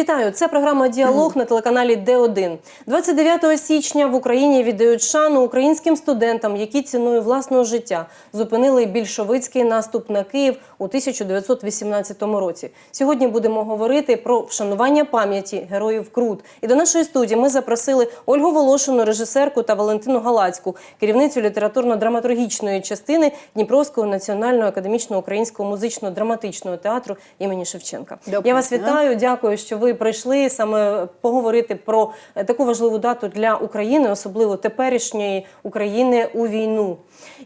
Вітаю! Це програма Діалог на телеканалі Д1. 29 січня в Україні віддають шану українським студентам, які ціною власного життя зупинили більшовицький наступ на Київ у 1918 році. Сьогодні будемо говорити про вшанування пам'яті героїв Крут. І до нашої студії ми запросили Ольгу Волошину, режисерку та Валентину Галацьку, керівницю літературно-драматургічної частини Дніпровського національного академічного українського музично-драматичного театру імені Шевченка. Доброго Я вас вітаю. Дякую, що ви прийшли саме поговорити про е, таку важливу дату для України, особливо теперішньої України у війну.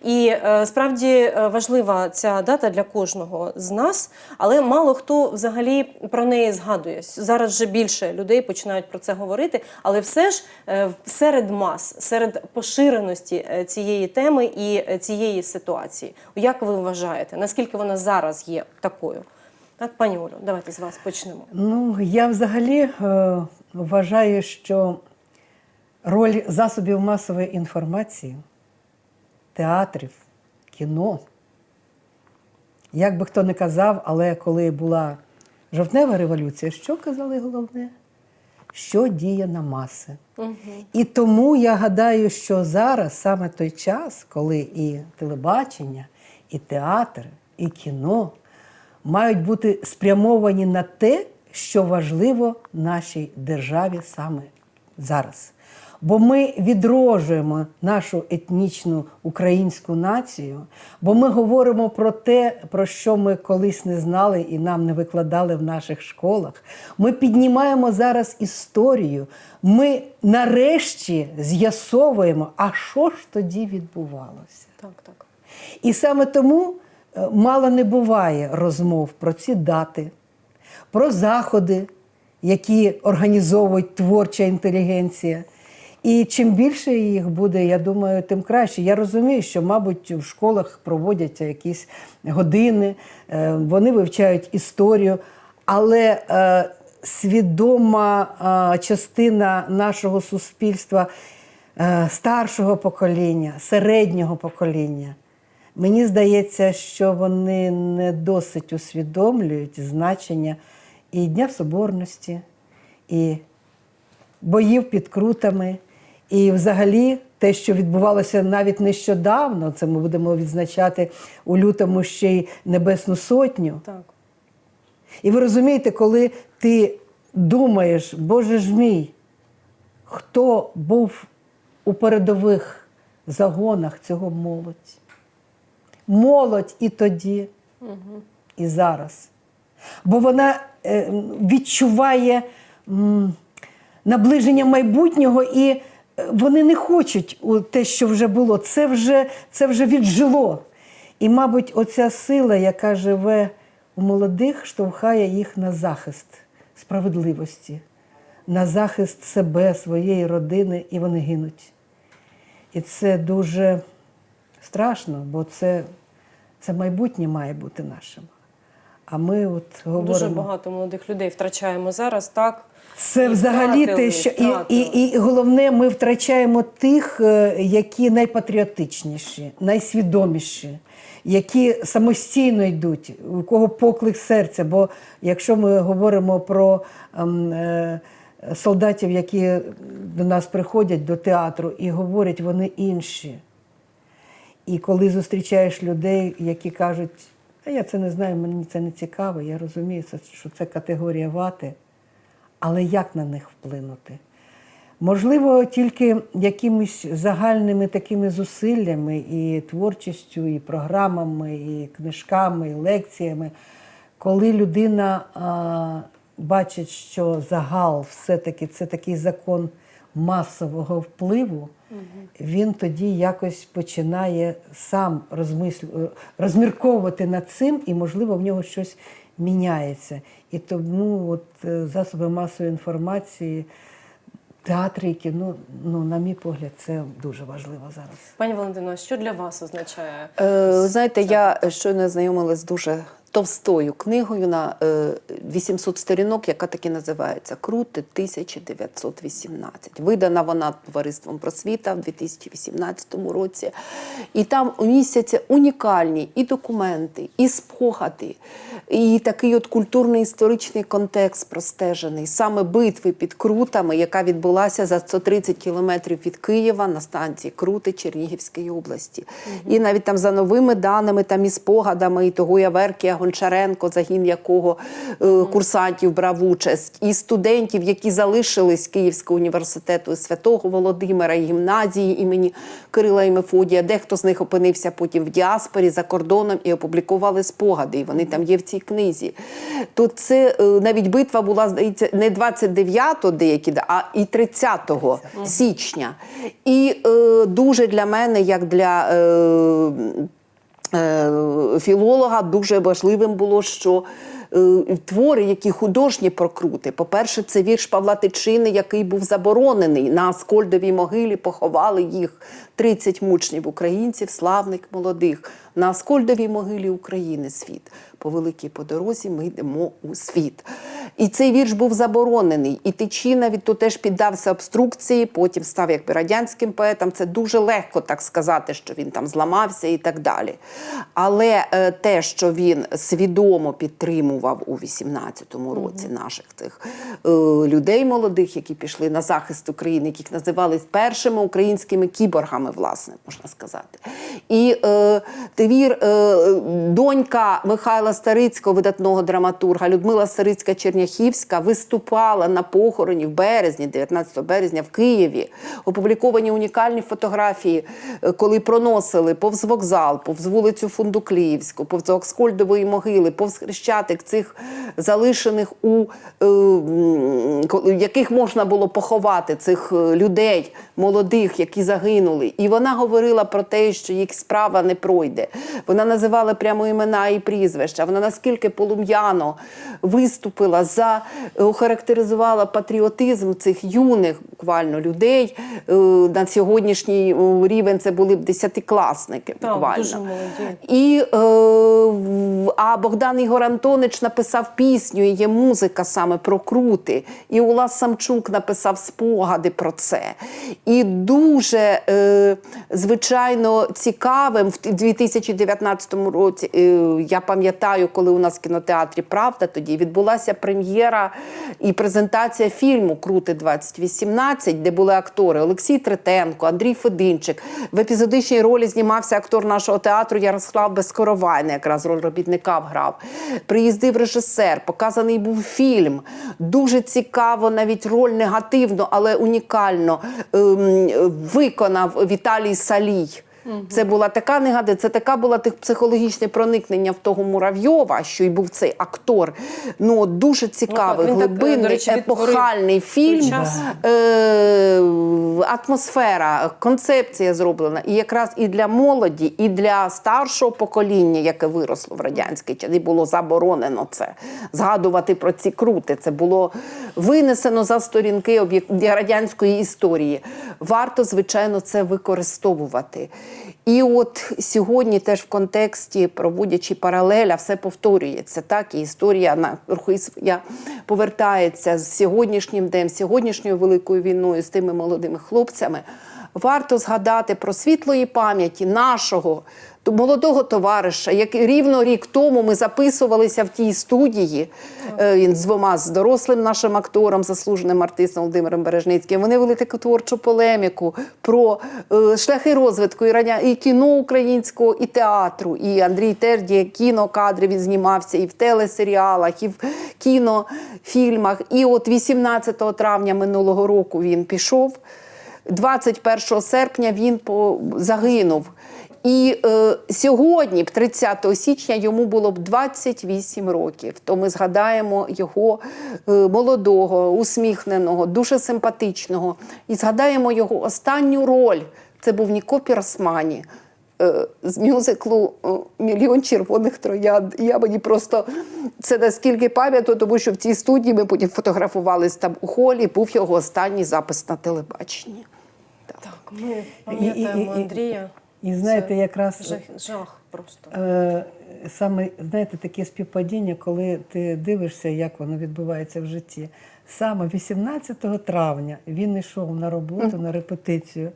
І е, справді е, важлива ця дата для кожного з нас, але мало хто взагалі про неї згадує. Зараз вже більше людей починають про це говорити, але все ж серед мас, серед поширеності цієї теми і цієї ситуації. Як ви вважаєте, наскільки вона зараз є такою? Так, пані Олю, давайте з вас почнемо. Ну, я взагалі е, вважаю, що роль засобів масової інформації, театрів, кіно, як би хто не казав, але коли була жовтнева революція, що казали головне? Що діє на маси. І тому я гадаю, що зараз саме той час, коли і телебачення, і театр, і кіно мають бути спрямовані на те, що важливо нашій державі саме зараз. Бо ми відроджуємо нашу етнічну українську націю, бо ми говоримо про те, про що ми колись не знали і нам не викладали в наших школах. Ми піднімаємо зараз історію. Ми нарешті з'ясовуємо, а що ж тоді відбувалося. Так, так. І саме тому мало не буває розмов про ці дати, про заходи, які організовують творча інтелігенція. І чим більше їх буде, я думаю, тим краще. Я розумію, що, мабуть, в школах проводяться якісь години, е, вони вивчають історію, але е, свідома е, частина нашого суспільства старшого покоління, середнього покоління. Мені здається, що вони не досить усвідомлюють значення і Дня Соборності, і боїв під крутами, і взагалі те, що відбувалося навіть нещодавно, це ми будемо відзначати у лютому ще й Небесну Сотню. так. І ви розумієте, коли ти думаєш, Боже ж мій, хто був у передових загонах цього молодь? Молодь і тоді, і зараз. Бо вона е, відчуває наближення майбутнього, і е, вони не хочуть те, що вже було. Це вже, це вже віджило. І, мабуть, оця сила, яка живе у молодих, штовхає їх на захист справедливості, на захист себе, своєї родини, і вони гинуть. І це дуже страшно, бо це, це майбутнє має бути нашим. А ми от говоримо. Дуже багато молодих людей втрачаємо зараз, так. Це І взагалі втратили, те, що і, і, і головне, ми втрачаємо тих, е, які найпатріотичніші, найсвідоміші, які самостійно йдуть, у кого поклик серця. Бо якщо ми говоримо про ем, е, солдатів, які до нас приходять до театру і говорять, вони інші. І коли зустрічаєш людей, які кажуть, а я це не знаю, мені це не цікаво, я розумію, що це категорія вати, але як на них вплинути? Можливо, тільки якимись загальними такими зусиллями і творчістю, і програмами, і книжками, і лекціями, коли людина а, бачить, що загал все-таки це такий закон масового впливу, він тоді якось починає сам розмислю... розмірковувати над цим, і, можливо, в нього щось міняється. І тому от, е, засоби масової інформації, театри і кіно, ну, на мій погляд, це дуже важливо зараз. Пані Валентино, а що для вас означає? Е, знаєте, я щойно знайомилась з дуже товстою книгою на е, 800 сторінок, яка таки називається Крути 1918. Видана вона товариством просвіта в 2018 році. І там містяться унікальні і документи, і спогади, І такий от культурний історичний контекст простежений. Саме битви під Крутами, яка відбулася за 130 кілометрів від Києва на станції Крути Чернігівської області. І навіть там за новими даними, там і спогадами, і того Яверкія Гончаренко, загін якого е, курсантів брав участь, і студентів, які залишились Київського університету Святого Володимира, і гімназії імені Кирила і Мефодія. Дехто з них опинився потім в діаспорі за кордоном і опублікували спогади. І вони там є в цій книзі. То це е, навіть битва була, здається, не 29-го деякі, а і 30 січня. І е, дуже для мене, як для. Е, філолога дуже важливим було, що е, твори, які художні прокрути. По-перше, це вірш Павла Тичини, який був заборонений. На Аскольдовій могилі поховали їх 30 мучнів українців, славних молодих. На Аскольдовій могилі України світ. По великій по дорозі ми йдемо у світ. І цей вірш був заборонений. І Тичина від то теж піддався обструкції, потім став якби радянським поетом. Це дуже легко так сказати, що він там зламався і так далі. Але е, те, що він свідомо підтримував у 18-му році наших цих е, людей молодих, які пішли на захист України, яких називали першими українськими кіборгами, власне, можна сказати. І е, твір е, донька Михайла Старицького, видатного драматурга, Людмила Старицька Черняхівська, виступала на похороні в березні, 19 березня в Києві. Опубліковані унікальні фотографії, е, коли проносили повз вокзал, повз вулицю Фундукліївську, повз Окскольдової могили, повз хрещатик цих залишених у е, яких можна було поховати цих е, людей молодих, які загинули. І вона говорила про те, що їх справа не пройде. Вона називала прямо імена і прізвища. Вона наскільки полум'яно виступила за охарактеризувала патріотизм цих юних буквально людей. Е, На сьогоднішній е, рівень це були б десятикласники. Буквально. дуже молоді. І, е, а Богдан Ігор Антонич написав пісню, і є музика саме про крути. І Улас Самчук написав спогади про це. І дуже, е, звичайно, цікавим в 2019 році, е, я пам'ятаю, коли у нас в кінотеатрі Правда тоді відбулася прем'єра і презентація фільму Крути 2018, де були актори Олексій Третенко, Андрій Фединчик. В епізодичній ролі знімався актор нашого театру Ярослав Безкоровайний, якраз роль робітника вграв. Приїздив режисер, показаний був фільм. Дуже цікаво, навіть роль негативно, але унікально ем, виконав Віталій Салій. Це була така негада, це така була тих психологічне проникнення в того Муравйова, що й був цей актор. Ну дуже цікавий, він так, е, глибинний, речі, відтворив епохальний фільм. Е, атмосфера, концепція зроблена. І якраз і для молоді, і для старшого покоління, яке виросло в радянський час, і було заборонено це. Згадувати про ці крути. Це було винесено за сторінки радянської історії. Варто, звичайно, це використовувати. І от сьогодні теж в контексті, проводячи паралель, а все повторюється. Так, і історія на я повертається з сьогоднішнім днем, з сьогоднішньою великою війною, з тими молодими хлопцями. Варто згадати про світлої пам'яті нашого молодого товариша, як рівно рік тому ми записувалися в тій студії. е, Він з двома з дорослим нашим актором, заслуженим артистом Володимиром Бережницьким. Вони вели таку творчу полеміку про е, шляхи розвитку і раня і кіно українського, і театру. І Андрій Терді кінокадри він знімався і в телесеріалах, і в кінофільмах. І от 18 травня минулого року він пішов. 21 серпня він загинув. І е, сьогодні, 30 січня, йому було б 28 років. То ми згадаємо його е, молодого, усміхненого, дуже симпатичного. І згадаємо його останню роль. Це був Ніко Піросмані е, з мюзиклу е, Мільйон червоних троянд. Я мені просто це наскільки пам'ятаю, тому що в цій студії ми потім фотографувалися там у холі, був його останній запис на телебаченні. Ми пам'ятаємо Андрія. І знаєте, якраз жах, жах просто. е, саме знаєте, таке співпадіння, коли ти дивишся, як воно відбувається в житті. Саме 18 травня він йшов на роботу, на репетицію,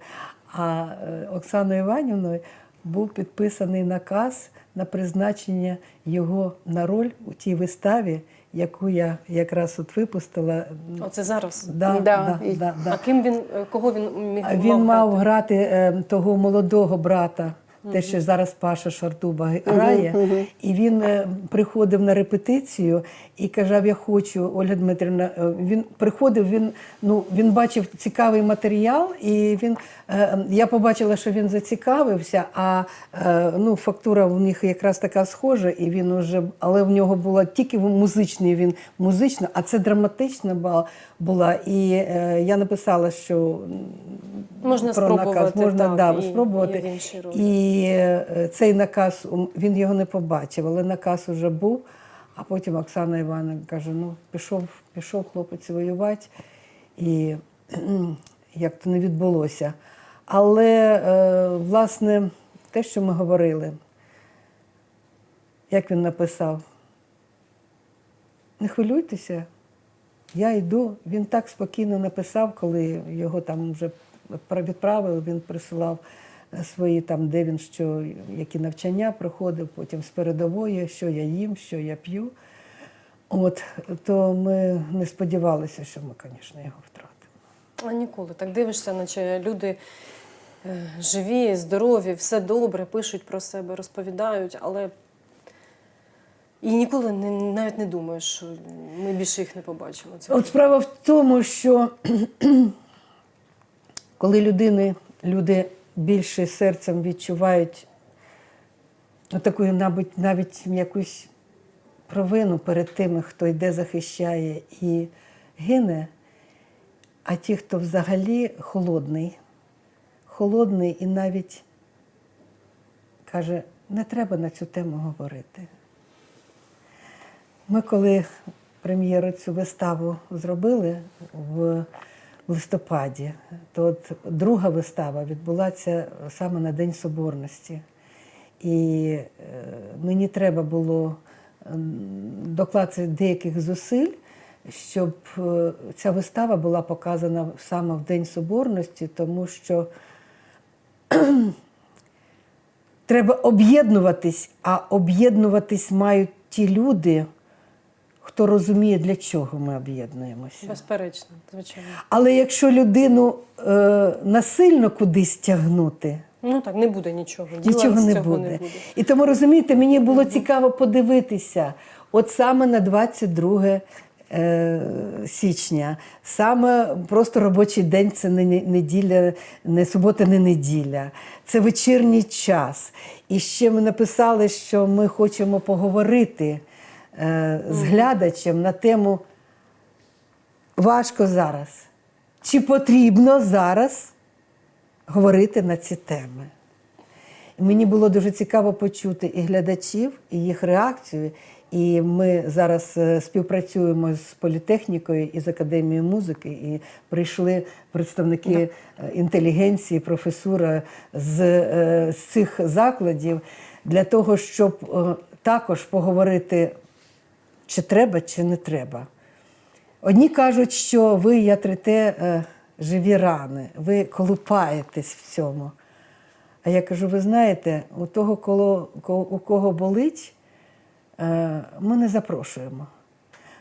а е, Оксаною Іванівною був підписаний наказ на призначення його на роль у тій виставі, яку я якраз от випустила. Оце зараз. Да, Да, да, да, да. А ким він е, кого він міг Він мав грати? грати е, того молодого брата, те, що зараз Паша Шартуба грає. І він е, приходив на репетицію і казав: Я хочу, Ольга Дмитрівна. е, Він приходив, він, ну, він бачив цікавий матеріал, і він, е, я побачила, що він зацікавився, а ну, фактура в них якраз така схожа, і він уже, але в нього була тільки музичний, він музична, а це драматична була. І я написала, що Можна про спробувати, наказ. Можна так, да, і- спробувати. і. І е, цей наказ він його не побачив, але наказ уже був. А потім Оксана Івановна каже: ну, пішов, пішов хлопець воювати, і як то не відбулося. Але, е, власне, те, що ми говорили, як він написав, не хвилюйтеся, я йду. Він так спокійно написав, коли його там вже відправили, він присилав свої там, де він що, які навчання проходив, потім з передової, що я їм, що я п'ю. От, то ми не сподівалися, що ми, звісно, його втратимо. А ніколи так дивишся, наче люди е, живі, здорові, все добре, пишуть про себе, розповідають, але і ніколи не, навіть не думаєш, що ми більше їх не побачимо. Це От справа в тому, що коли людини, люди більше серцем відчувають таку, навіть, навіть якусь провину перед тими, хто йде, захищає і гине, а ті, хто взагалі холодний, холодний і навіть каже, не треба на цю тему говорити. Ми коли прем'єру цю виставу зробили в листопаді, то от друга вистава відбулася саме на День Соборності. І е, мені треба було докласти деяких зусиль, щоб е, ця вистава була показана саме в День Соборності, тому що треба об'єднуватись, а об'єднуватись мають ті люди, хто розуміє, для чого ми об'єднуємося. безперечно, звичайно. Але якщо людину е, насильно кудись тягнути, Ну так, не буде нічого. Діла нічого не цього буде. не буде. І тому розумієте, мені було цікаво подивитися, от саме на 22 е, січня, саме просто робочий день це не не- неділя, не субота, не неділя, це вечірній час. І ще ми написали, що ми хочемо поговорити з глядачем на тему важко зараз. Чи потрібно зараз говорити на ці теми? Мені було дуже цікаво почути і глядачів, і їх реакцію. І ми зараз е, співпрацюємо з політехнікою і з академією музики, і прийшли представники е, інтелігенції, професура з, е, з цих закладів для того, щоб е, також поговорити, чи треба, чи не треба. Одні кажуть, що ви ятрите е, живі рани, ви колупаєтесь в цьому. А я кажу: ви знаєте, у того, коло, у кого болить, е, ми не запрошуємо.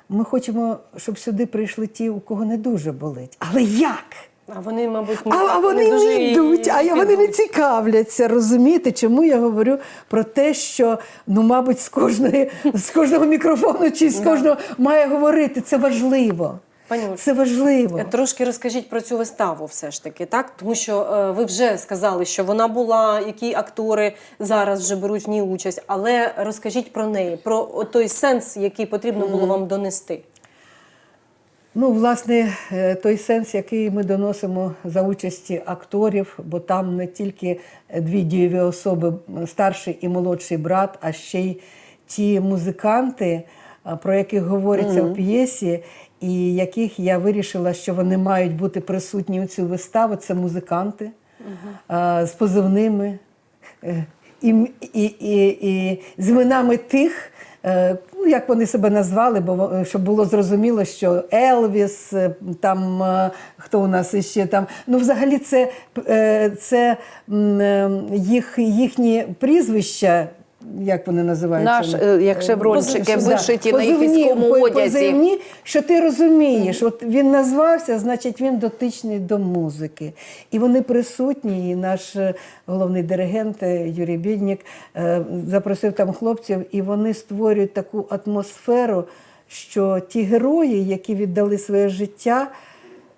Ми хочемо, щоб сюди прийшли ті, у кого не дуже болить. Але як? А вони, мабуть, А, а вони не, дуже не йдуть, а вони не цікавляться. Розумієте, чому я говорю про те, що ну, мабуть, з кожної з кожного мікрофону чи з кожного має говорити. Це важливо. Пані Це важливо. Е, Трошки розкажіть про цю виставу, все ж таки, так? Тому що е, ви вже сказали, що вона була, які актори зараз вже беруть в ній участь, але розкажіть про неї, про той сенс, який потрібно було вам донести. Ну, власне, е, той сенс, який ми доносимо за участі акторів, бо там не тільки дві дієві особи, старший і молодший брат, а ще й ті музиканти, про яких говориться в п'єсі, і яких я вирішила, що вони мають бути присутні у цю виставу. Це музиканти а, з позивними. е, І, і, і, і з іменами тих, е, як вони себе назвали, бо во- щоб було зрозуміло, що Елвіс, е, там е, хто у нас іще там. Ну, взагалі, це, е, це е, їх, їхні прізвища. Як вони називаються? Наш, е, як шеврончики Да. вишиті на Позивні- єгипетському по- одязі. позивні, що ти розумієш, от він назвався, значить він дотичний до музики. І вони присутні. І наш е, головний диригент е, Юрій Біднік е, запросив там хлопців, і вони створюють таку атмосферу, що ті герої, які віддали своє життя,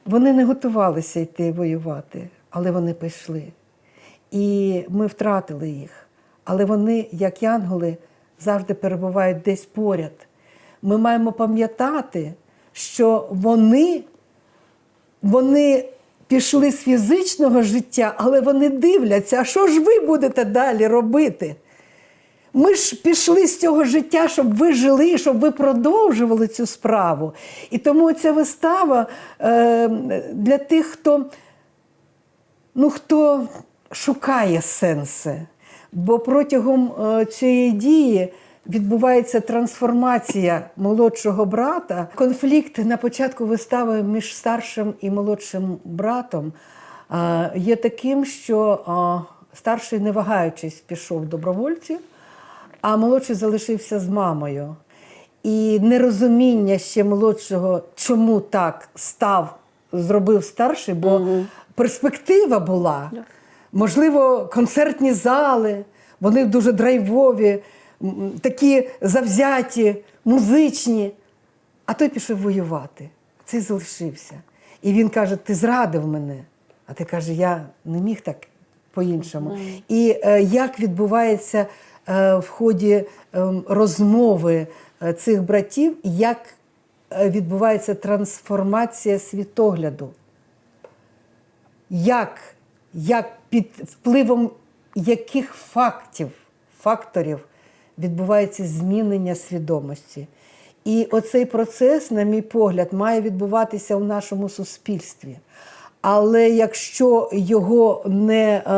вони не готувалися йти воювати, але вони пішли. І ми втратили їх. Але вони, як янголи, завжди перебувають десь поряд. Ми маємо пам'ятати, що вони, вони пішли з фізичного життя, але вони дивляться, а що ж ви будете далі робити? Ми ж пішли з цього життя, щоб ви жили, щоб ви продовжували цю справу. І тому ця вистава е, для тих, хто ну, хто шукає сенси. Бо протягом е, цієї дії відбувається трансформація молодшого брата. Конфлікт на початку вистави між старшим і молодшим братом е, є таким, що е, старший, не вагаючись, пішов добровольців, а молодший залишився з мамою. І нерозуміння ще молодшого, чому так став, зробив старший, бо перспектива була. Можливо, концертні зали, вони дуже драйвові, такі завзяті, музичні. А той пішов воювати. Цей залишився. І він каже: Ти зрадив мене. А ти каже, я не міг так по-іншому. І е, як відбувається е, в ході ем, розмови е, цих братів, як е, відбувається трансформація світогляду? як, як під впливом яких фактів, факторів відбувається змінення свідомості. І оцей процес, на мій погляд, має відбуватися у нашому суспільстві. Але якщо його не е,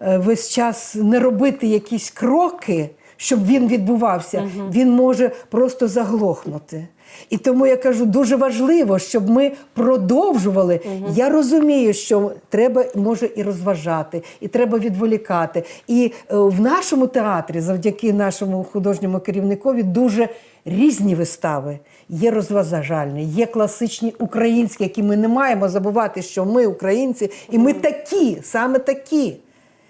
е, весь час не робити якісь кроки, щоб він відбувався, він може просто заглохнути. І тому я кажу, дуже важливо, щоб ми продовжували. Я розумію, що треба може і розважати, і треба відволікати. І е, в нашому театрі, завдяки нашому художньому керівникові, дуже різні вистави. Є розважальні, є класичні українські, які ми не маємо забувати, що ми українці, і ми такі, саме такі.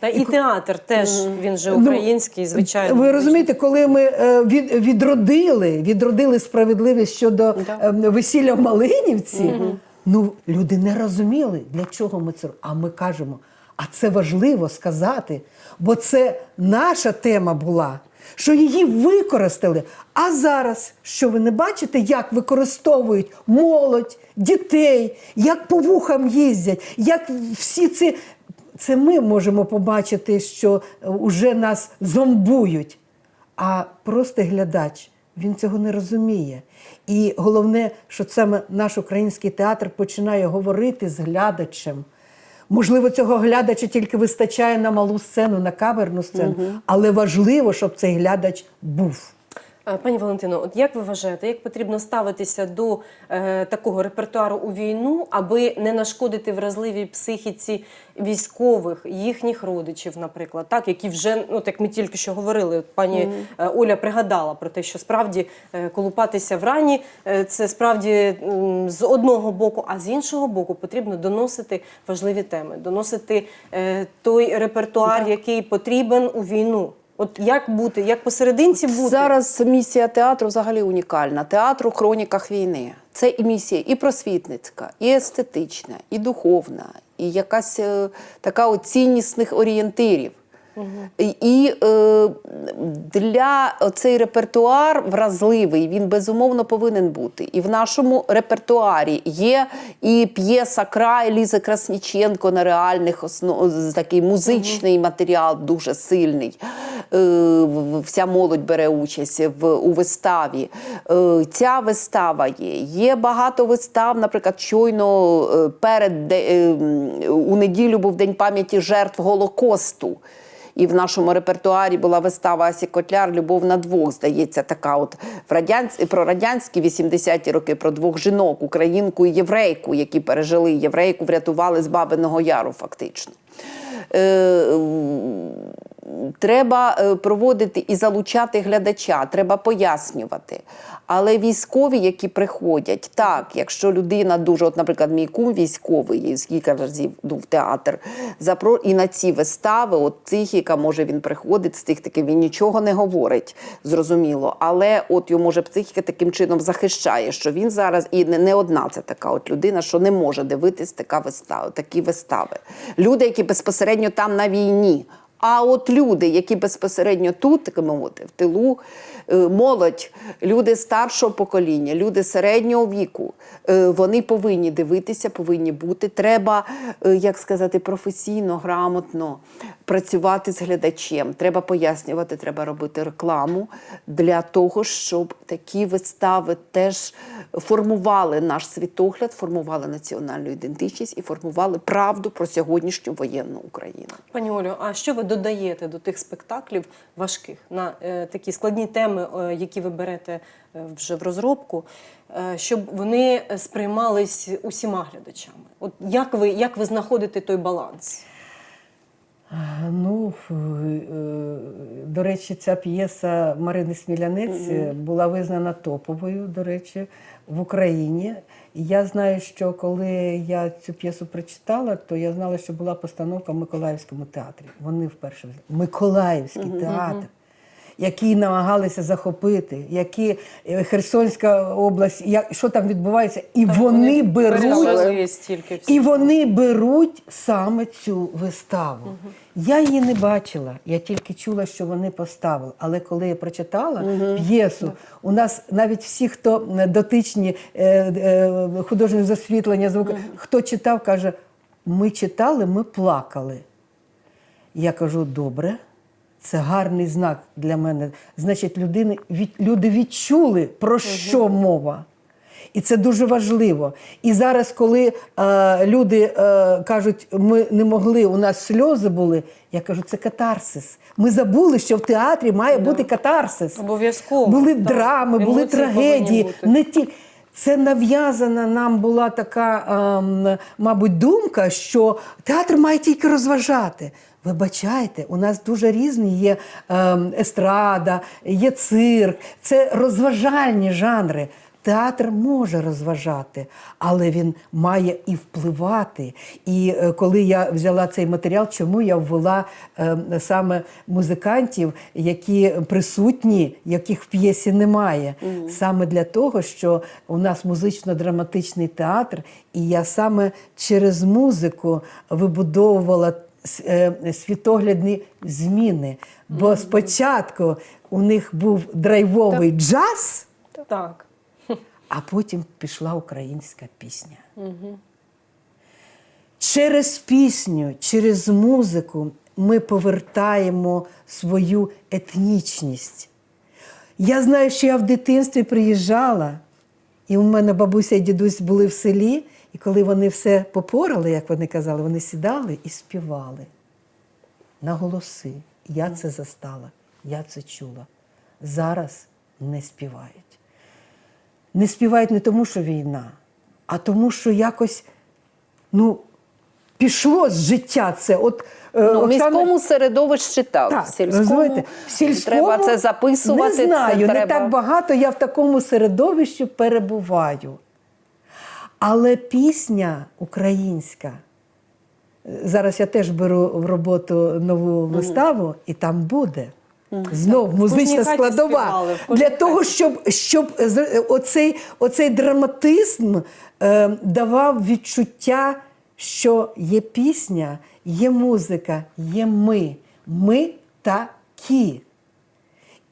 Та і театр теж він же Ну, український, звичайно. Ви розумієте, коли ми е, від, відродили, відродили справедливість щодо е, весілля в Малинівці, ну люди не розуміли, для чого ми це робимо. А ми кажемо, а це важливо сказати, бо це наша тема була. Що її використали. А зараз, що ви не бачите, як використовують молодь, дітей, як по вухам їздять, як всі ці це ми можемо побачити, що вже нас зомбують. А простий глядач він цього не розуміє. І головне, що саме наш український театр починає говорити з глядачем. Можливо, цього глядача тільки вистачає на малу сцену, на камерну сцену, але важливо, щоб цей глядач був. Е, Пані Валентино, от як ви вважаєте, як потрібно ставитися до е, такого репертуару у війну, аби не нашкодити вразливій психіці військових, їхніх родичів, наприклад, так, які вже, ну так ми тільки що говорили, от пані е, Оля пригадала про те, що справді е, колупатися в рані е, це справді м, з одного боку, а з іншого боку потрібно доносити важливі теми, доносити е, той репертуар, який потрібен у війну. От як бути, як посерединці бути? Зараз місія театру взагалі унікальна. Театр у хроніках війни. Це і місія і просвітницька, і естетична, і духовна, і якась е, така оціннісних орієнтирів. І, е, для цей репертуар вразливий, він безумовно повинен бути. І в нашому репертуарі є і п'єса край Лізи Красніченко на реальних основ... такий музичний матеріал дуже сильний. Е, вся молодь бере участь в, у виставі. Е, ця вистава є. Є багато вистав, наприклад, щойно е, перед е, у неділю був День пам'яті жертв Голокосту. І в нашому репертуарі була вистава Асі Котляр Любов на двох, здається, така от в радянські про радянські 80-ті роки про двох жінок, українку і єврейку, які пережили єврейку, врятували з Бабиного Яру, фактично. Е, Треба е, проводити і залучати глядача, треба пояснювати. Але військові, які приходять, так, якщо людина дуже, от, наприклад, мій кум військовий, і кілька разів ну, в театр, запро... і на ці вистави, от психіка, може він приходить з тих таких, він нічого не говорить, зрозуміло. Але от його може психіка таким чином захищає, що він зараз і не, не одна це така от людина, що не може дивитись така вистава, такі вистави. Люди, які безпосередньо там на війні. А от люди, які безпосередньо тут, так мовити, в тилу, молодь, люди старшого покоління, люди середнього віку, е, вони повинні дивитися, повинні бути. Треба, е, як сказати, професійно, грамотно працювати з глядачем. Треба пояснювати, треба робити рекламу для того, щоб такі вистави теж формували наш світогляд, формували національну ідентичність і формували правду про сьогоднішню воєнну Україну. Пані Олю, а що ви додаєте до тих спектаклів важких на е, такі складні теми, е, які ви берете е, вже в розробку, е, щоб вони сприймались усіма глядачами? От як ви, як ви знаходите той баланс? Ну, до речі, ця п'єса Марини Смілянець е, була визнана топовою, до речі, в Україні. І я знаю, що коли я цю п'єсу прочитала, то я знала, що була постановка в Миколаївському театрі. Вони вперше. Миколаївський театр. Які намагалися захопити, які е, Херсонська область, як, що там відбувається, і вони беруть стільки і вони беруть саме цю виставу. Я її не бачила, я тільки чула, що вони поставили. Але коли я прочитала п'єсу, у нас навіть всі, хто е, дотичні е, е, художнього засвітлення, звук, хто читав, каже: ми читали, ми плакали. Я кажу, добре, це гарний знак для мене. Значить, людини, від, люди відчули, про що мова. І це дуже важливо. І зараз, коли е, люди е, кажуть, ми не могли, у нас сльози були, я кажу, це катарсис. Ми забули, що в театрі має бути катарсис. Обов'язково, Були так. драми, були Емоції повинні трагедії. Не ті... Це нав'язана нам була така, ем, мабуть, думка, що театр має тільки розважати. Вибачайте, у нас дуже різні є ем, естрада, є цирк, це розважальні жанри. Театр може розважати, але він має і впливати. І е, коли я взяла цей матеріал, чому я ввела е, саме музикантів, які присутні, яких в п'єсі немає, саме для того, що у нас музично-драматичний театр, і я саме через музику вибудовувала світоглядні зміни. Бо спочатку у них був драйвовий джаз. Так. А потім пішла українська пісня. Через пісню, через музику ми повертаємо свою етнічність. Я знаю, що я в дитинстві приїжджала, і у мене бабуся і дідусь були в селі, і коли вони все попорали, як вони казали, вони сідали і співали на голоси. Я це застала, я це чула. Зараз не співають не співають не тому, що війна, а тому, що якось ну, пішло з життя це. От, е, Ну, в Оксана- міському середовищі так, так, в сільському, в сільському треба це записувати. Не знаю, це не треба... так багато я в такому середовищі перебуваю. Але пісня українська. е, Зараз я теж беру в роботу нову виставу, і там буде. Знов музична складова. співали, Для того, щоб, щоб оцей, оцей драматизм е, давав відчуття, що є пісня, є музика, є ми. Ми такі.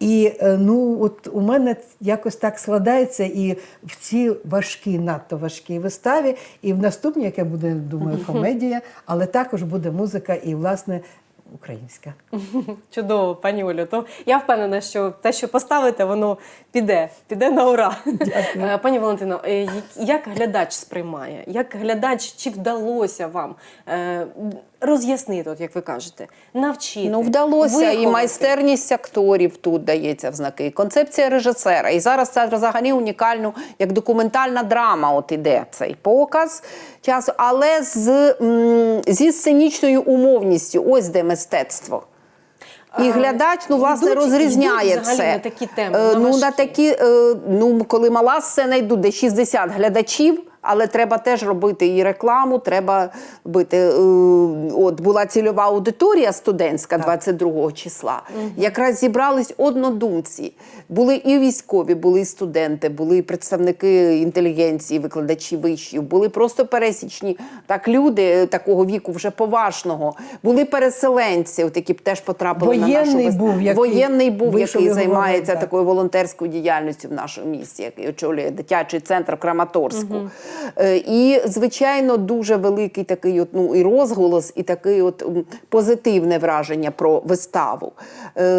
І е, ну, от у мене якось так складається і в цій важкій, надто важкій виставі, і в наступній, яке буде, думаю, комедія, але також буде музика і, власне, українська. Чудово, пані Олю. То я впевнена, що те, що поставите, воно піде, піде на ура. Е, Пані Валентино, е, як- глядач сприймає? Як глядач, чи вдалося вам роз'яснити, от як ви кажете, навчити. Ну, вдалося, і майстерність акторів тут дається в знаки, і концепція режисера. І зараз це взагалі унікально, як документальна драма. От іде цей показ часу, але з, зі сценічною умовністю. Ось де мистецтво. І глядач, ну, власне, йдуть- розрізняє йдуть взагалі це. на такі теми, Е, на ну, на такі, е, ну, коли мала сцена йдуть, де 60 глядачів, але треба теж робити і рекламу, треба робити. Е, от була цільова аудиторія студентська 22 числа. Якраз зібрались однодумці. Були і військові, були і студенти, були і представники інтелігенції, викладачі вишів, були просто пересічні так люди е, такого віку, вже поважного. Були переселенці, от які б теж потрапили на нашу був, який воєнний був, який займається так. такою волонтерською діяльністю в нашому місті, який очолює дитячий центр Краматорську. Е, І, звичайно, дуже великий такий от, ну, і розголос, і такий от позитивне враження про виставу. Е,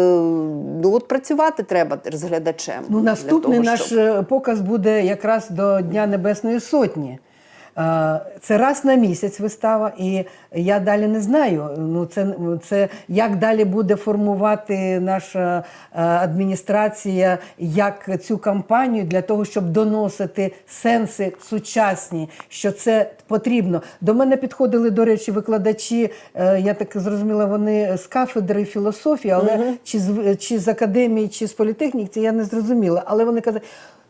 Ну, от працювати треба з глядачем. Ну, наступний того, наш щоб- е, показ буде якраз до Дня Небесної Сотні. Е, Це раз на місяць вистава, і я далі не знаю. Ну, це, це як далі буде формувати наша е, адміністрація, як цю кампанію для того, щоб доносити сенси сучасні, що це потрібно. До мене підходили, до речі, викладачі. е, Я так зрозуміла, вони з кафедри філософії, але чи з чи з академії, чи з політехніки, я не зрозуміла. Але вони казали.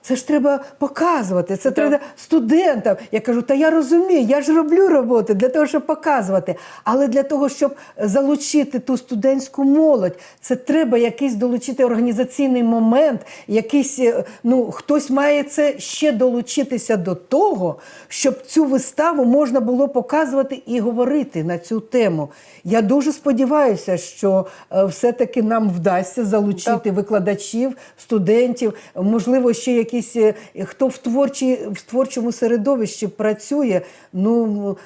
Це ж треба показувати, це треба студентам. Я кажу, та я розумію, я ж роблю роботу для того, щоб показувати. Але для того, щоб залучити ту студентську молодь, це треба якийсь долучити організаційний момент, якийсь, е, ну, хтось має це ще долучитися до того, щоб цю виставу можна було показувати і говорити на цю тему. Я дуже сподіваюся, що е, все-таки нам вдасться залучити викладачів, студентів, можливо, ще якісь е, хто в творчій в творчому середовищі працює. Ну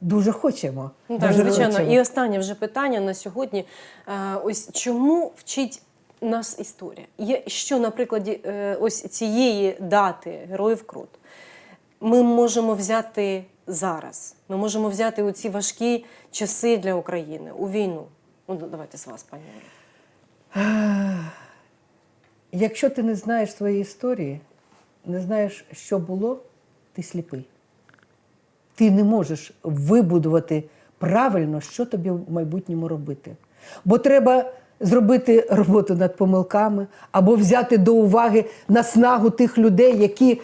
дуже хочемо. Ну, так, Дуже звичайно. хочемо. І останнє вже питання на сьогодні. Е, Ось чому вчить нас історія? Є що на прикладі е, ось цієї дати Героїв Крут ми можемо взяти зараз. Ми можемо взяти у ці важкі часи для України у війну. Ну, давайте з вас, пані. Якщо ти не знаєш своєї історії, не знаєш, що було, ти сліпий. Ти не можеш вибудувати правильно, що тобі в майбутньому робити. Бо треба зробити роботу над помилками або взяти до уваги наснагу тих людей, які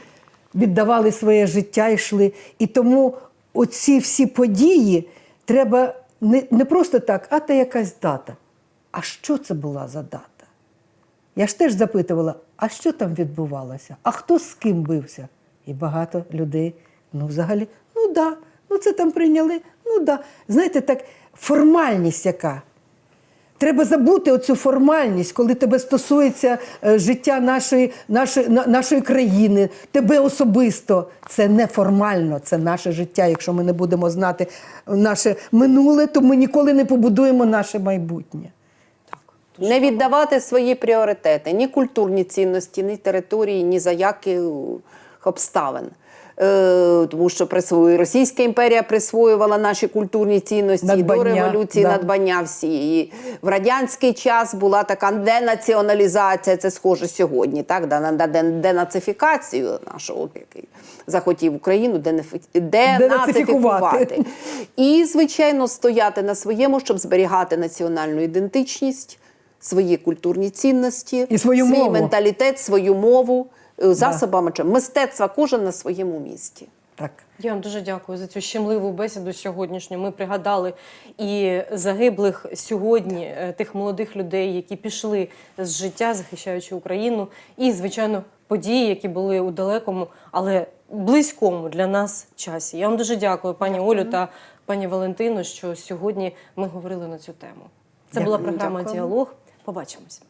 віддавали своє життя йшли. І тому оці всі події треба не, не просто так, а та якась дата. А що це була за дата? Я ж теж запитувала, а що там відбувалося? А хто з ким бився? І багато людей, ну, взагалі, ну да, ну це там прийняли, ну да. Знаєте, так, формальність яка. Треба забути оцю формальність, коли тебе стосується е, життя нашої, нашої, нашої країни, тебе особисто. Це не формально, це наше життя. Якщо ми не будемо знати наше минуле, то ми ніколи не побудуємо наше майбутнє. Не віддавати свої пріоритети, ні культурні цінності, ні території, ні за яких обставин. Е, тому що присвоює Російська імперія присвоювала наші культурні цінності і до революції да. надбання всі. І в радянський час була така денаціоналізація, це схоже сьогодні, так? да, на на денацифікацію нашого, який захотів Україну денацифікувати. І, звичайно, стояти на своєму, щоб зберігати національну ідентичність, свої культурні цінності, І свою свій мову. менталітет, свою мову, е, засобами чи мистецтва, кожен на своєму місці. Так. Я вам дуже дякую за цю щемливу бесіду сьогоднішню. Ми пригадали і загиблих сьогодні е, тих молодих людей, які пішли з життя, захищаючи Україну, і звичайно події, які були у далекому, але близькому для нас часі. Я вам дуже дякую, пані Олю та пані Валентину, що сьогодні ми говорили на цю тему. Це була програма Дякуємо. Діалог. Побачимось.